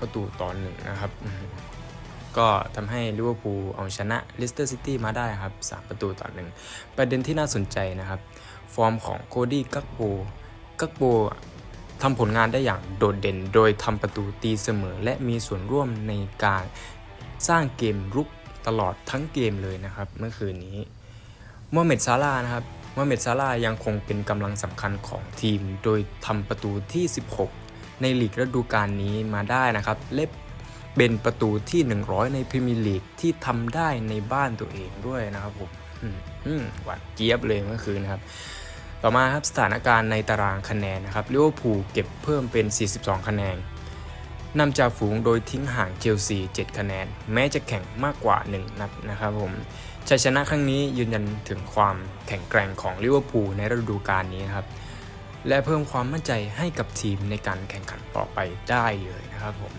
ประตูต่อหนึ่งนะครับ ก็ทำให้ลิเวอร์พูลเอาชนะเลสเตอร์ซิตี้มาได้ครับ 3 ประตูต่อหนึ่งประเด็นที่น่าสนใจนะครับ ฟอร์มของโคดี้กักโปกักโปทำผลงานได้อย่างโดดเด่น โดยทำประตูตีเสมอ และมีส่วนร่วมในการสร้างเกมรุกตลอดทั้งเกมเลยนะครับ เมื่อคืนนี้โมฮัมเหม็ดซาลานะครับโมฮัมเหม็ดซาลายังคงเป็นกำลังสำคัญของทีม โดยทำประตูที่ 16 ในลีกฤดูกาลนี้มาได้นะครับและเป็นประตูที่ 100 ในพรีเมียร์ลีกที่ทำได้ในบ้านตัวเองด้วยนะครับผมหวานเจี๊ยบเลยเมื่อคืนนะครับ ต่อมาครับสถานการณ์ในตารางคะแนนนะครับลิเวอร์พูลเก็บเพิ่มเป็น 42 คะแนนนำจากฝูงโดยทิ้งห่างเชลซี7คะแนน แม้จะแข่งมากกว่า 1 นัดนะครับผมชัยชนะครั้งนี้ยืนยันถึงความแข็งแกร่งของลิเวอร์พูลในฤดูกาลนี้นะครับ และเพิ่มความมั่นใจให้กับทีมในการแข่งขันต่อไปได้เลยนะครับผม